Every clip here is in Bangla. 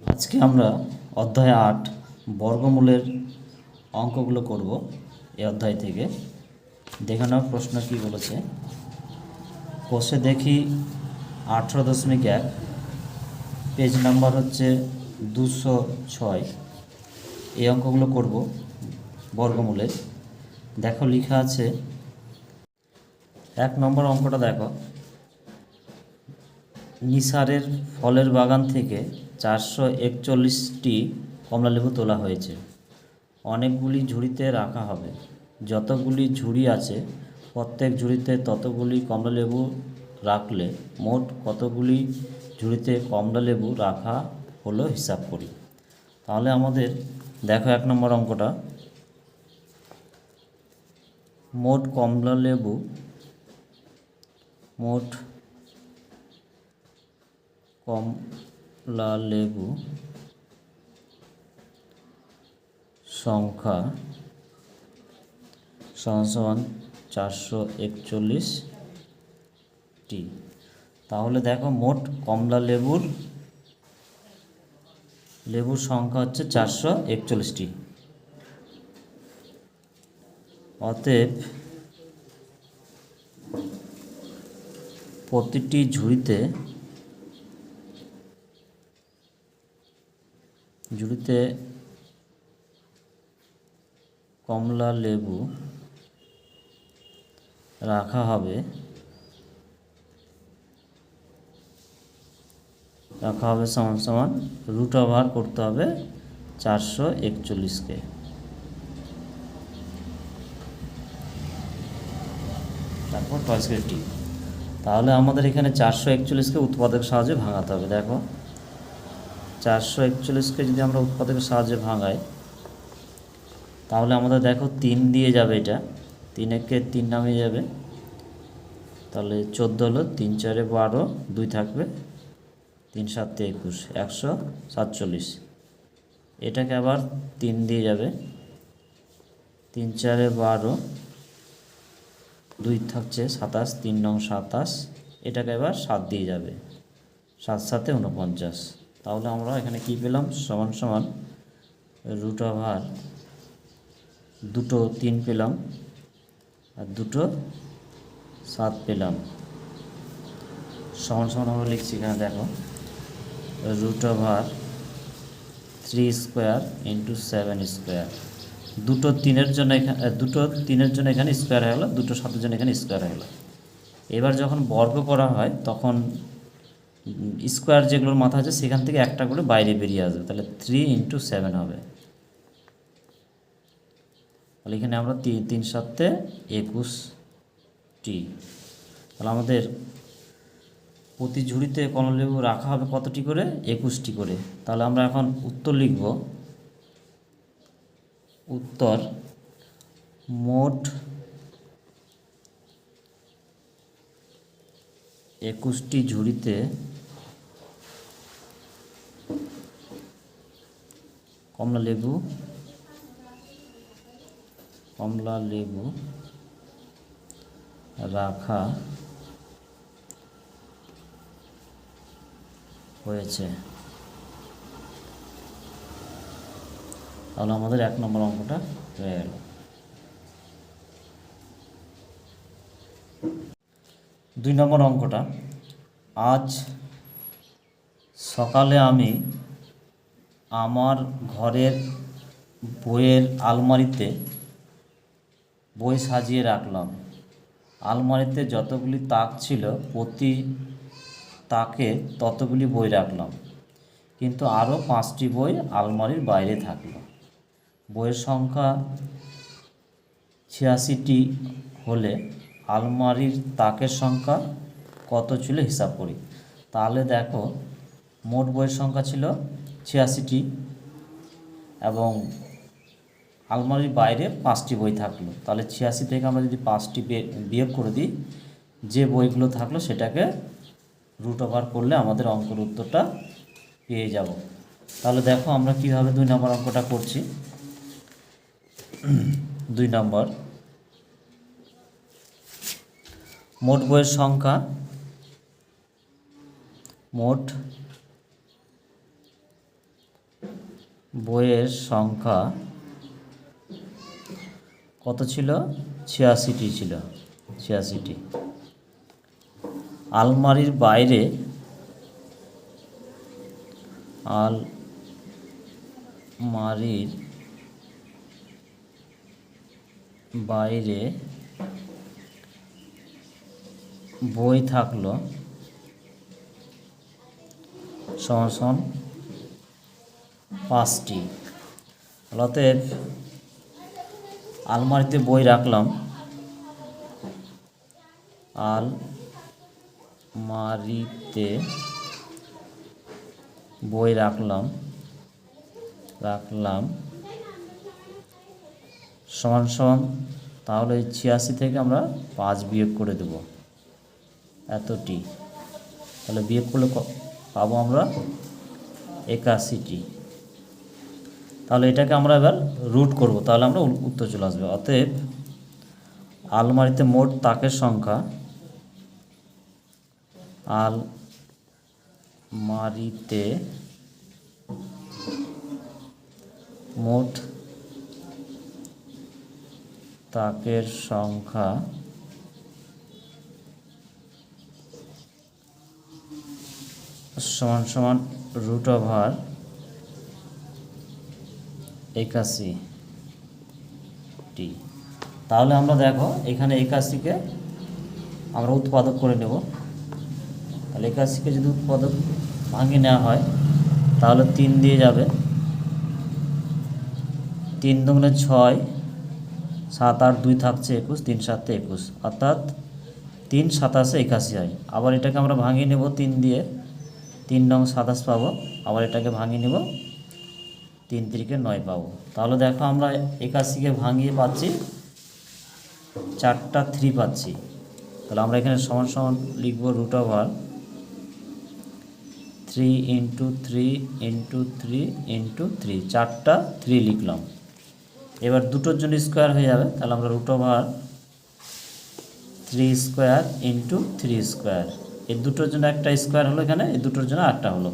আজকে আমরা অধ্যায় আট বর্গমূলের অঙ্কগুলো করব এই অধ্যায় থেকে। দেখে প্রশ্ন কি বলেছে। কোষে দেখি আঠেরো দশমিক এক পেজ নাম্বার হচ্ছে দুশো ছয়। এই অঙ্কগুলো করব বর্গমূলের দেখো, লেখা আছে, এক নম্বর অঙ্কটা দেখো। নিসারের ফলের বাগান থেকে চারশো একচল্লিশটি কমলালেবু তোলা হয়েছে। অনেকগুলি ঝুড়িতে রাখা হবে। যতগুলি ঝুড়ি আছে, প্রত্যেক ঝুড়িতে ততগুলি কমলালেবু রাখলে মোট কতগুলি ঝুড়িতে কমলালেবু রাখা হলো হিসাব করি। তাহলে আমাদের দেখো এক নম্বর অঙ্কটা। মোট কমলালেবু, মোট কমলা লেবু সংখ্যা সমান চারশো একচল্লিশটি তাহলে দেখো মোট কমলা লেবুর লেবুর সংখ্যা হচ্ছে চারশো একচল্লিশটি অতএব প্রতিটি ঝুড়িতে ঝুড়িতে কমলা লেবু রাখা হবে। রাখা হবে সমান সমান রুট ওভার করতে হবে চারশো একচল্লিশকে। তারপর টয়েস টি তাহলে আমাদের এখানে চারশো একচল্লিশকে উৎপাদক সাহায্যে ভাঙাতে হবে, দেখো। চারশো একচল্লিশকে যদি আমরা উৎপাদকের সাহায্যে ভাঙাই, তাহলে আমাদের দেখো তিন দিয়ে যাবে এটা। তিন একে তিন নামে যাবে। তাহলে চোদ্দ হলো, তিন চারে বারো, দুই থাকবে, তিন সাতে একুশ, একশো সাতচল্লিশ। এটাকে আবার তিন দিয়ে যাবে। তিন চারে বারো, দুই থাকছে সাতাশ, তিন নং সাতাশ, এটাকে এবার সাত দিয়ে যাবে। সাত সাতে উনপঞ্চাশ তাহলে আমরা এখানে কি পেলাম? সমান সমান রুট ওভার দুটো তিন পেলাম আর দুটো সাত পেলাম। সমান সমান আমরা লিখছি এখানে, দেখো। Root over three square into seven square দুটো তিনের জন্য এখানে দুটো তিনের জন্য এখানে স্কোয়ার হয়ে গেলো, দুটো সাতের জন্য এখানে স্কোয়ার হয়ে গেলো। এবার যখন বর্গ করা হয়, তখন স্কোয়ার যেগুলোর মাথা আছে, সেখান থেকে একটা করে বাইরে বেরিয়ে আসবে। তাহলে থ্রি ইন্টু সেভেন হবে। তাহলে এখানে আমরা তিন সাতে একুশটি তাহলে আমাদের প্রতি ঝুড়িতে কমলালেবু রাখা হবে কতটি করে? একুশটি করে। তাহলে আমরা এখন উত্তর লিখব। উত্তর মোট একুশটি ঝুড়িতে কমলা লেবু কমলা লেবু রাখা হয়েছে। তাহলে আমাদের এক নম্বর অঙ্কটা হয়ে গেল। দুই নম্বর অঙ্কটা, আজ সকালে আমি আমার ঘরের বইয়ের আলমারিতে বই সাজিয়ে রাখলাম। আলমারিতে যতগুলি তাক ছিল, প্রতি তাকে ততগুলি বই রাখলাম। কিন্তু আরও পাঁচটি বই আলমারির বাইরে থাকল। বইয়ের সংখ্যা ছিয়াশিটি হলে আলমারির তাকের সংখ্যা কত ছিল হিসাব করি। তাহলে দেখো, মোট বইয়ের সংখ্যা ছিল ছিয়াশিটি এবং আলমারির বাইরে পাঁচটি বই থাকল। তাহলে ছিয়াশি থেকে আমরা যদি পাঁচটি বিয়োগ করে দিই, যে বইগুলো থাকল সেটাকে রুট ওভার করলে আমাদের অঙ্কের উত্তরটা পেয়ে যাব। তাহলে দেখো আমরা কীভাবে দুই নম্বর অঙ্কটা করছি। দুই নম্বর। মোট বইয়ের সংখ্যা, মোট বইয়ের সংখ্যা কত ছিল? ছিয়াশিটি ছিল ছিয়াশিটি। আলমারির বাইরে আলমারির বাইরে বই থাকল সমান পাঁচটি। অতএব আলমারিতে বই রাখলাম। আল আলমারিতে বই রাখলাম। রাখলাম। সমান সমান তাহলে ছিয়াশি থেকে আমরা পাঁচ বিয়োগ করে দেব। এতটি। তাহলে বিয়োগ করলে পাবো আমরা একাশিটি। তাহলে এটাকে আমরা এবার রুট করব, তাহলে আমরা উত্তর চলে আসবে। অতএব আলমারিতে মোট তাকের সংখ্যা আলমারিতে মোট তাকের সংখ্যা সমান সমান রুট ওভার একাশি টি। তাহলে আমরা দেখো, এখানে একাশিকে আমরা উৎপাদক করে নেব। তাহলে একাশিকে যদি উৎপাদক ভাঙিয়ে নেওয়া হয়, তাহলে তিন দিয়ে যাবে। তিন দুগুণে ছয়, সাত আট দুই থাকছে একুশ, তিন সাতে একুশ। অর্থাৎ তিন সাতাশে একাশি হয়। আবার এটাকে আমরা ভাঙিয়ে নেব তিন দিয়ে। তিন নং সাতাশ পাবো, আবার এটাকে ভাঙিয়ে নেব তিন তিরিকে নয় পাবো। তাহলে দেখো আমরা একাশিকে ভাঙিয়ে পাচ্ছি, চারটা থ্রি পাচ্ছি। তাহলে আমরা এখানে সমান সমান লিখব root over three into three into three into three চারটা থ্রি লিখলাম। এবার দুটোর জন্য স্কোয়ার হয়ে যাবে, তাহলে আমরা root over three square into three square এই দুটোর জন্য একটা স্কোয়ার হলো এখানে, এই দুটোর জন্য একটা হলো।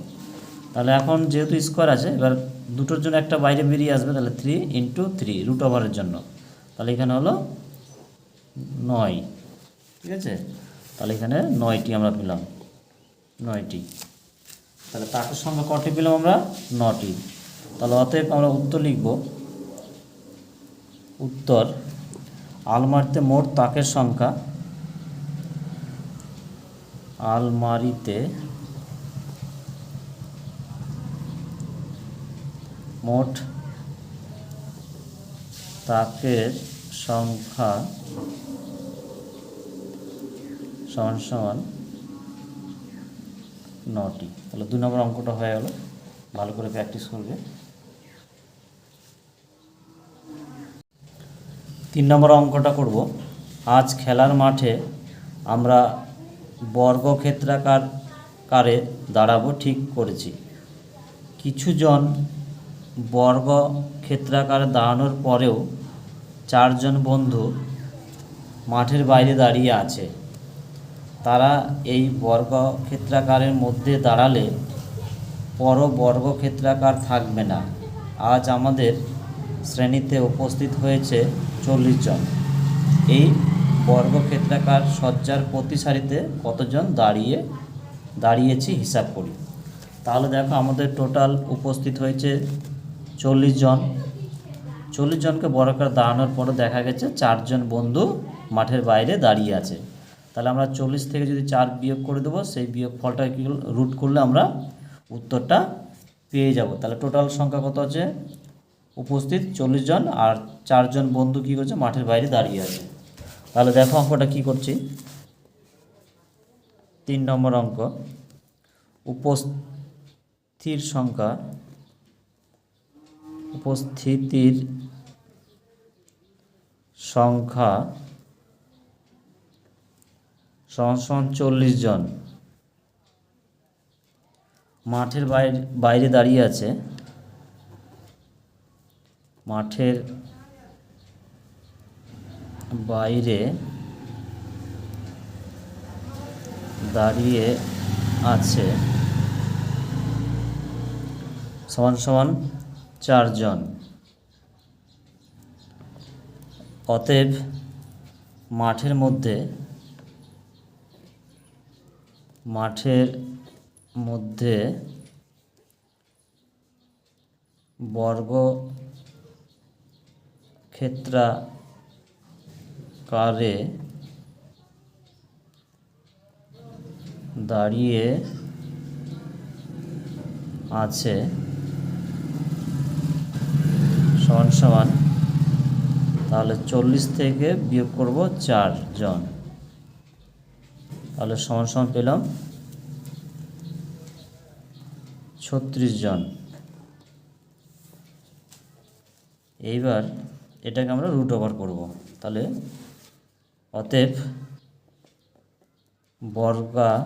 তাহলে এখন যেহেতু স্কোয়ার আছে, এবার দুটোর জন্য একটা বাইরে বেরিয়ে আসবে, তাহলে থ্রি ইন্টু থ্রি রুট ওভারের জন্য। তাহলে এখানে হলো নয়, ঠিক আছে? তাহলে এখানে নয়টি আমরা পেলাম। নয়টি। তাহলে তাকের সংখ্যা কটি পেলাম আমরা? নটি। তাহলে অতএব আমরা উত্তর লিখব। উত্তর, আলমারিতে মোট তাকের সংখ্যা। আলমারিতে মোট তাকের সংখ্যা সমান সমান নটি। তাহলে দু নম্বর অঙ্কটা হয়ে গেল। ভালো করে প্র্যাকটিস করবে। তিন নম্বর অঙ্কটা করব। আজ খেলার মাঠে আমরা বর্গক্ষেত্রাকার কারে দাঁড়াবো ঠিক করেছি। কিছুজন বর্গ ক্ষেত্রাকারে দাঁড়ানোর পরেও চারজন বন্ধু মাঠের বাইরে দাঁড়িয়ে আছে। তারা এই বর্গ ক্ষেত্রাকারের মধ্যে দাঁড়ালে পর বর্গ ক্ষেত্রাকার থাকবে না। আজ আমাদের শ্রেণীতে উপস্থিত হয়েছে চল্লিশ জন। এই বর্গক্ষেত্রাকার সজ্জার প্রতি সারিতে কতজন দাঁড়িয়ে, দাঁড়িয়েছি হিসাব করি। তাহলে দেখো আমাদের টোটাল উপস্থিত হয়েছে চল্লিশ জন। চল্লিশ জনকে বর্গাকার দাঁড়ানোর পরে দেখা গেছে চারজন বন্ধু মাঠের বাইরে দাঁড়িয়ে আছে। তাহলে আমরা চল্লিশ থেকে যদি চার বিয়োগ করে দেবো, সেই বিয়োগ ফলটা কি রুট করলে আমরা উত্তরটা পেয়ে যাব। তাহলে টোটাল সংখ্যা কত আছে? উপস্থিত চল্লিশ জন আর চারজন বন্ধু কী করছে? মাঠের বাইরে দাঁড়িয়ে আছে। তাহলে দেখো অঙ্কটা কী করছি। তিন নম্বর অঙ্ক। উপস্থির সংখ্যা উপস্থিতির সংখ্যা সমান চল্লিশ জন। মাঠের বাইরে বাইরে দাঁড়িয়ে আছে। মাঠের বাইরে দাঁড়িয়ে আছে। সমান সমান চারজন। অতএব মাঠের মধ্যে মাঠের মধ্যে বর্গ ক্ষেত্রাকারে দাঁড়িয়ে আছে। সমান সমান। তাহলে চল্লিশ থেকে বিয়োগ করব চারজন তাহলে সমান সমান পেলাম ছত্রিশ জন। এইবার এটাকে আমরা রুট ওভার করব। তাহলে অতএব বর্গাকার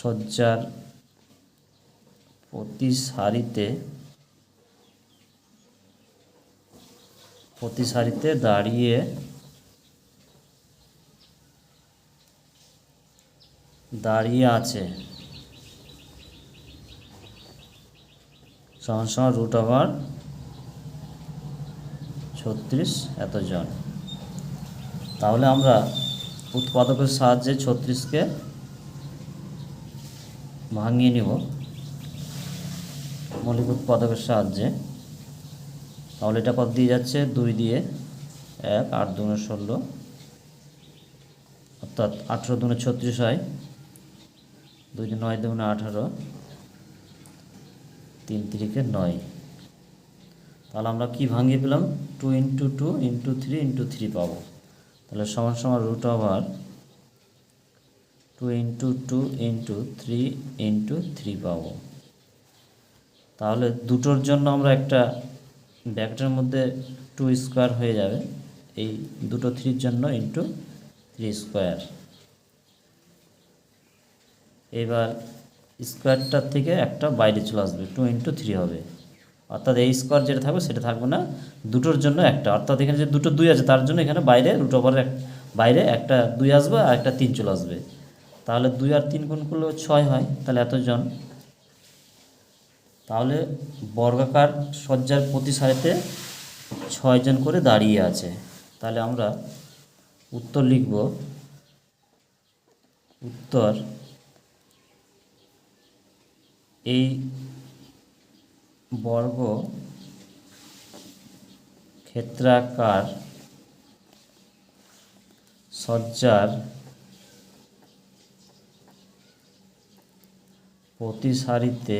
সজ্জার প্রতি সারিতে প্রতি সারিতে দাঁড়িয়ে দাঁড়িয়ে আছে। সমান সমান রুট ওভার ছত্রিশ এতজন। তাহলে আমরা উৎপাদকের সাহায্যে ছত্রিশকে ভাঙিয়ে নিব মৌলিক উৎপাদকের সাহায্যে। তাহলে এটা কত দিয়ে যাচ্ছে? দুই দিয়ে এক, আট দুগুণে ষোলো, অর্থাৎ আঠেরো দুগুণে ছত্রিশ হয়। দুই নয় দুগুণে আঠারো, তিন তিরিকে নয়। তাহলে আমরা কি ভাঙিয়ে পেলাম? Two into two into three into three পাবো। তাহলে সমান সমান root over two into two into three into three পাবো। তাহলে দুটোর জন্য আমরা একটা ব্যাকটার মধ্যে টু স্কোয়ার হয়ে যাবে। এই দুটো থ্রির জন্য ইন্টু থ্রি স্কোয়ার। এবার স্কোয়ারটার থেকে একটা বাইরে চলে আসবে, টু ইন্টু থ্রি হবে। অর্থাৎ এই স্কোয়ার যেটা থাকবে সেটা থাকবে না, দুটোর জন্য একটা। অর্থাৎ এখানে যে দুটো দুই আছে, তার জন্য এখানে বাইরে, রুট ওভারের বাইরে একটা দুই আসবে আর একটা তিন চলে আসবে। তাহলে দুই আর তিন গুণ করলে ছয় হয়, তাহলে এতজন। তাহলে বর্গাকার সজ্জার প্রতি সারিতে ছয়জন করে দাঁড়িয়ে আছে। তাহলে আমরা উত্তর লিখব। উত্তর এই বর্গ ক্ষেত্রাকার সজ্জার প্রতি সারিতে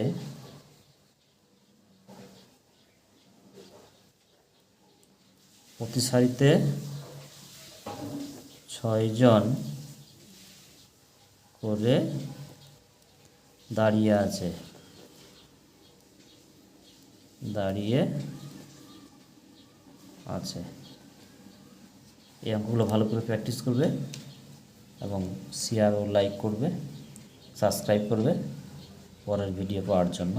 প্রতি সারিতে ছয়জন করে দাঁড়িয়ে আছে। দাঁড়িয়ে আছে। এই অঙ্কগুলো ভালো করে প্র্যাকটিস করবে এবং শেয়ার ও লাইক করবে, সাবস্ক্রাইব করবে। পরের ভিডিও পাওয়ার জন্য।